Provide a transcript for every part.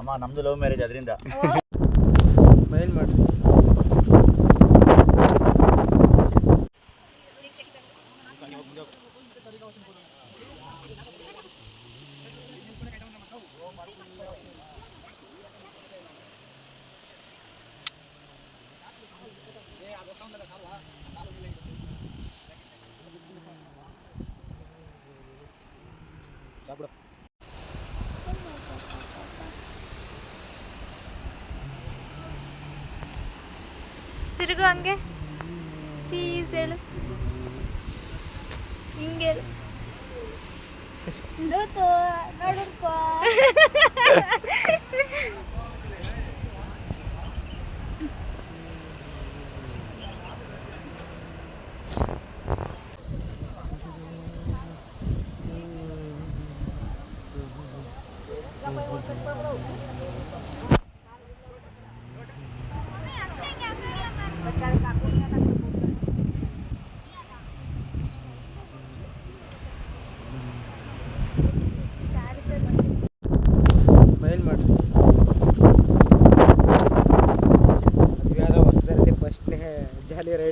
ಅಮ್ಮ ನಮ್ದು love marriage ಅದರಿಂದ ಸ್ಮೈಲ್ ಮಾಡಿ. ತಿರುಗು ಹಂಗೆ. ಪ್ಲೀಸ್ ಹೇಳು. ಹಿಂಗೆ ಹೇಳು. ದೂತು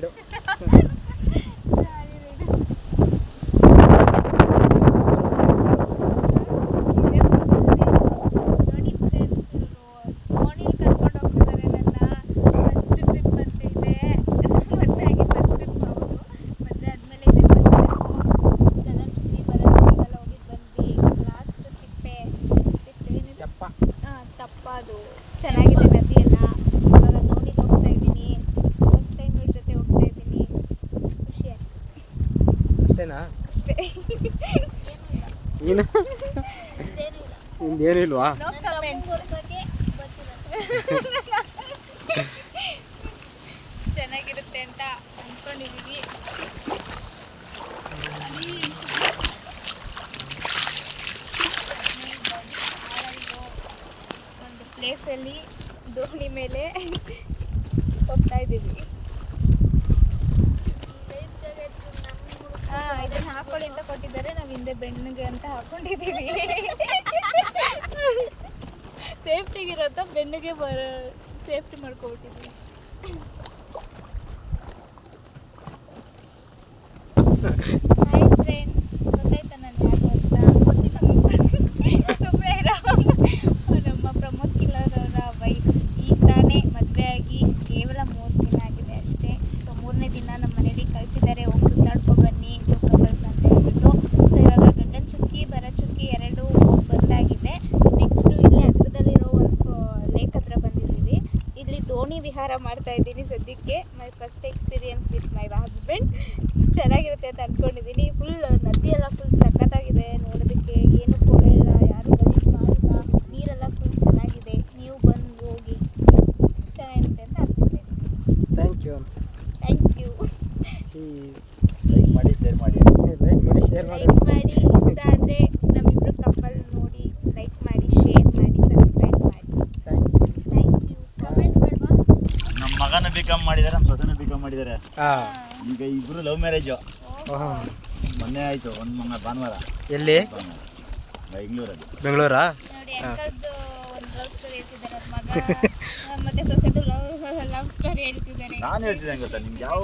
pero ಅಷ್ಟೇನಾ ನೀನು? ನಿಂದೇನು ಇಲ್ವಾ? ಚೆನ್ನಾಗಿರುತ್ತೆ ಅಂತ ಅನ್ಕೊಂಡಿದೀವಿ ಒಂದು ಪ್ಲೇಸಲ್ಲಿ ದೋಣಿ ಮೇಲೆ ಹೋಗ್ತಾ ಇದ್ದೀವಿ ಹಾ ಇದನ್ನ ಹಾಕೊಳ್ಳಿ ಅಂತ ಕೊಟ್ಟಿದ್ದಾರೆ. ನಾವು ಹಿಂದೆ ಬೆಣ್ಣಗೆ ಅಂತ ಹಾಕೊಂಡಿದ್ದೀವಿ. ಸೇಫ್ಟಿಗಿರೋ ಬೆನ್ನಿಗೆ ಬರ ಸೇಫ್ಟಿ ಮಾಡ್ಕೊಬಿಟ್ಟಿದ್ವಿ ವಿಹಾರ ಮಾಡ್ತಾ ಇದ್ದೀನಿ ಸದ್ಯಕ್ಕೆ. My first experience with my husband ಚೆನ್ನಾಗಿರುತ್ತೆ ಅಂತ ಅಂದ್ಕೊಂಡಿದ್ದೀನಿ ಫುಲ್ ನದಿ ಎಲ್ಲ ಫುಲ್ ಸಖತ್ತಾಗಿದೆ. ನೋಡೋದಕ್ಕೆ ಏನು ಕೊಳೆ ಇಲ್ಲ ಯಾರು ಗಲೀಜು ಮಾಡಿಲ್ಲ. ನೀರೆಲ್ಲ ಫುಲ್ ಚೆನ್ನಾಗಿದೆ. ನೀವು ಬಂದು ಹೋಗಿ ಚೆನ್ನಾಗಿರುತ್ತೆ ಅಂತ ಅಂದ್ಕೊಂಡಿದ್ದೀನಿ thank you thank you like ಮಾಡಿ ಶೇರ್ ಮಾಡಿ. ಲೈಕ್ ಮಾಡಿ ಶೇರ್ ಮಾಡಿ. ಲೈಕ್ ಮಾಡಿ ಇಷ್ಟ ಆದರೆ ನಮ್ಮಿಬ್ರು ಕಪಲ್ ನೋಡಿ ಲೈಕ್ ಮಾಡಿ ಶೇರ್ ಮಾಡಿ ಸಬ್ಸ್ಕ್ರೈಬ್ ಮಾಡಿ thank you thank you comment ಬೇಡವಾ ನಮ್ಮ ಮಗನ ಬಿಕಮ್ ಮಾಡಿದ್ದಾರೆ ನಮ್ಮ ಸೊಸೆನೂ ಬಿಕಮ್ ಮಾಡಿದ್ದಾರೆ ಹಾಂ ಈಗ ಇಬ್ರು ಲವ್ ಮ್ಯಾರೇಜು ಮೊನ್ನೆ ಆಯ್ತು ಒಂದು ಮೊನ್ನೆ ಭಾನುವಾರ. ಎಲ್ಲಿ? ಬೆಂಗಳೂರಲ್ಲಿ. ಬೆಂಗಳೂರಾ? ನೋಡಿ ಅಂಕಲ್ದು ಒಂದು ಲವ್ ಹೇಳ್ತಿದ್ದಾರೆ ಮಗ. ಮತ್ತೆ ಸೊಸೆದು ಲವ್ ಲವ್ ಸ್ಟೋರಿ ಹೇಳ್ತಿದ್ದಾರೆ. ನಾನು ಹೇಳ್ತಿದ್ದೆ ಗೊತ್ತಾ ನಿಮ್ಗೆ ಯಾವ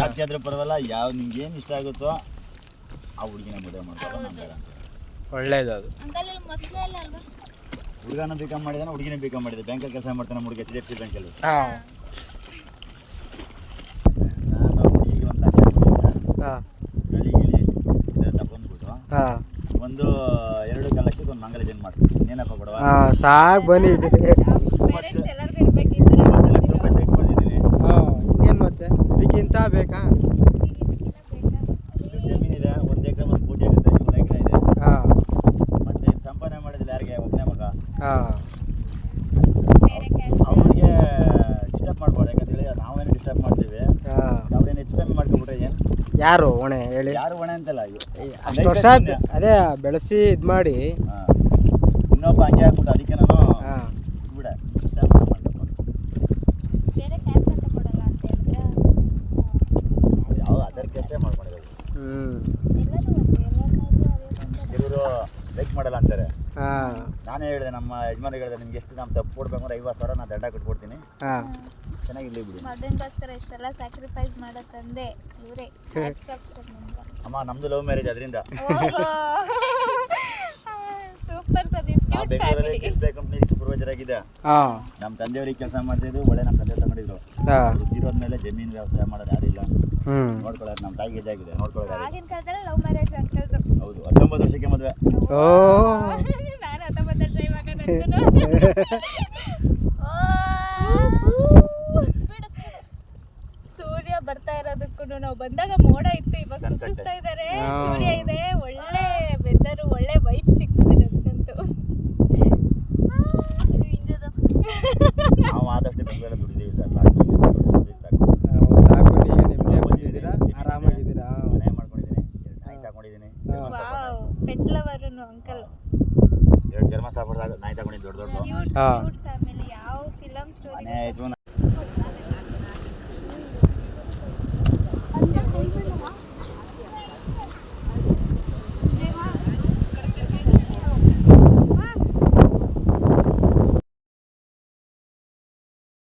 ಜಾತಿ ಆದ್ರೂ ಪರವಾಗಿಲ್ಲ ಯಾವ ನಿಮ್ಗೆ ಏನು ಇಷ್ಟ ಆಗುತ್ತೋ ಆ ಹುಡುಗಿನ ಮದುವೆ ಮಾಡ್ತಾರೆ. ಒಳ್ಳೇದು ಅದು. ಹುಡುಗನ ಬಿಕಮ್ ಮಾಡಿದಾನೆ ಹುಡುಗಿನ ಬಿಕಮ್ ಮಾಡಿದೆ ಬ್ಯಾಂಕಲ್ಲಿ ಕೆಲಸ ಮಾಡ್ತಾನೆ ಹುಡುಗ ಎಚ್ ಡಿ ಎಫ್ ಸಿ ಬ್ಯಾಂಕಲ್ಲಿ ಹಾಂ ನಾನು ಈಗ ಒಂದು ಲಕ್ಷ ಕೊಟ್ಟಿದ್ದೆ. ಹಾಂ ಗಿಳಿ ಗಿಳಿ ಇದೆಲ್ಲ ಬಂದ್ಬಿಟ್ಟು ಹಾಂ ಒಂದು ಎರಡು ಲಕ್ಷಕ್ಕೆ ಒಂದು ಮಂಗಲ ಜನ್ ಮಾಡ್ತೀನಿ. ಏನಪ್ಪ ಕೊಡುವ ಸಾಕು ಬನ್ನಿ. ಹಾಂ ಏನು ಮತ್ತೆ? ಇದಕ್ಕಿಂತ ಬೇಕಾ? ಜಮೀನಿದೆ ಒಂದು ಎಕರೆ ಒಂದು ಕೋಟಿ ಆಗುತ್ತೆ ಎಕರೆ ಇದೆ. ಹಾಂ. ಮತ್ತೆ ಇದು ಸಂಪಾದನೆ ಮಾಡಿದ್ರೆ ಯಾರಿಗೆ? ಒಬ್ಬನೇ ಮಗ. ಹಾಂ. ಅವ್ರಿಗೆ ಡಿಸ್ಟರ್ಬ್ ಮಾಡ್ಬಾರ್ದು ಯಾಕಂತೇಳಿ ನಾವೇನು ಡಿಸ್ಟರ್ಬ್ ಮಾಡ್ತೀವಿ. ಹಾಂ. ಅವ್ರೇನು ಹೆಚ್ಚು ಕಮ್ಮಿ ಮಾಡ್ಕೊಬಿಟ್ರೆ ಏನು? ಯಾರು ಹೊಣೆ ಹೇಳಿ? ಯಾರು ಹೊಣೆ ಅಂತಲ್ಲ ಅಯ್ಯೋ ಅಷ್ಟು ವರ್ಷ ಅದೇ ಬೆಳೆಸಿ ಇದು ಮಾಡಿ. ಇನ್ನೊಬ್ಬ ಹಂಗೆ ಹಾಕ್ಬಿಟ್ಟು ಅದಕ್ಕೆ ನಾನು ಹಾಂ. ಬಿಡ ಯಾವ ಮಾಡ್ಕೊಂಡಿರೋದು? ಕೆಲವರು ಲೈಕ್ ಮಾಡಲ್ಲ ಅಂತಾರೆ. ಹಾಂ. ನಾನೇ ಹೇಳಿದೆ ನಮ್ಮ ಯಜಮಾನಿಗೆ ಹೇಳಿದೆ ನಿಮ್ಗೆ ಎಷ್ಟು ನಾನು ತಪ್ಪು ಕೊಡ್ಬೇಕು ಅಂದ್ರೆ ಐವತ್ತು ಸಾವಿರ ನಾನು ದಂಡ ಕಟ್ಕೊಡ್ತೀನಿ ಹಾಂ. ಚೆನ್ನಾಗಿರ್ಲಿ ಬಿಡಿ. ಮಗನಿಗೋಸ್ಕರ ಇಷ್ಟೆಲ್ಲ ಸ್ಯಾಕ್ರಿಫೈಸ್ ಮಾಡೋ ತಂದೆ ಇವರೇ. ಅಮ್ಮ ನಮ್ದು ಲವ್ ಮ್ಯಾರೇಜ್ ಅದರಿಂದ. ಸೂಪರ್ ಸರ್ ನಾವು ಬೆಂಗಳೂರಲ್ಲಿ ಕಿಸ್ಬೆ ಕಂಪ್ನಿ ಸೂಪರ್ವೈಸರ್ ಆಗಿದೆ ಹಾಂ. ನಮ್ಮ ತಂದೆಯವ್ರಿಗೆ ಕೆಲಸ ಮಾಡ್ತಿದ್ರು ಒಳ್ಳೆ ನಮ್ಮ ತಂದೆ ತಗೊಂಡಿದ್ರು. ಹಾಂ. ಮೇಲೆ ಜಮೀನ್ ವ್ಯವಸಾಯ ಮಾಡೋದು ಯಾರಿಲ್ಲ ನೋಡ್ಕೊಳ್ಳೋದು ನಮ್ಮ ತಾಯಿಗೆ ಇದಾಗಿದೆ ನೋಡ್ಕೊಳ್ಳೋದು. ಆಗಿನ ಕಾಲದಲ್ಲಿ ಲವ್ ಮ್ಯಾರೇಜ್ ಅಂಕಲ್ದು ಹೌದು ಹತ್ತೊಂಬತ್ತು ವರ್ಷಕ್ಕೆ ಮದುವೆ. ಓ. ನಾನು ಹತ್ತೊಂಬತ್ತು ವರ್ಷ ಇವಾಗ ಸೂರ್ಯ ಇರೋದಕ್ಕೂ ನಾವು ಬಂದಾಗ ಮೋಡ ಇತ್ತು ಇವಾಗ. ಸುತ್ತಿಸ್ತಾ ಇದ್ದಾರೆ ಸೂರ್ಯ ಇದೆ ಒಳ್ಳೆ ವೆದರ್ ಒಳ್ಳೆ ವೈಬ್ ಸಿಗ್ತದೆ ನನಗಂತೂ. ನಾವು ಆದಷ್ಟು ಬೆಂಗಳೂರಲ್ಲಿ ದುಡಿದೀವಿ ಸರ್ ಸಾಕು. ಸಾಕು. ನಾವು ಸಾಕು. ನೀವು ನಿಮ್ಮದೇ ಬಂದಿದ್ದೀರಾ? ಆರಾಮಾಗಿದ್ದೀರಾ? ಮನೆ ಮಾಡ್ಕೊಂಡಿದ್ದೀನಿ. ಎರಡು ನಾಯಿ ಸಾಕೊಂಡಿದ್ದೀನಿ ವಾವ್ ಪೆಟ್ ಲವರ್ನು ಅಂಕಲ್ ಎರಡು ಜನ್ಮ ಸಾಕೊಂಡು ನಾಯಿ ತಗೊಂಡಿದ್ದು ದೊಡ್ಡ ದೊಡ್ಡ. ಹಾ. ಕ್ಯೂಟ್ ಫ್ಯಾಮಿಲಿ ಯಾವ ಫಿಲಮ್ ಸ್ಟೋರಿ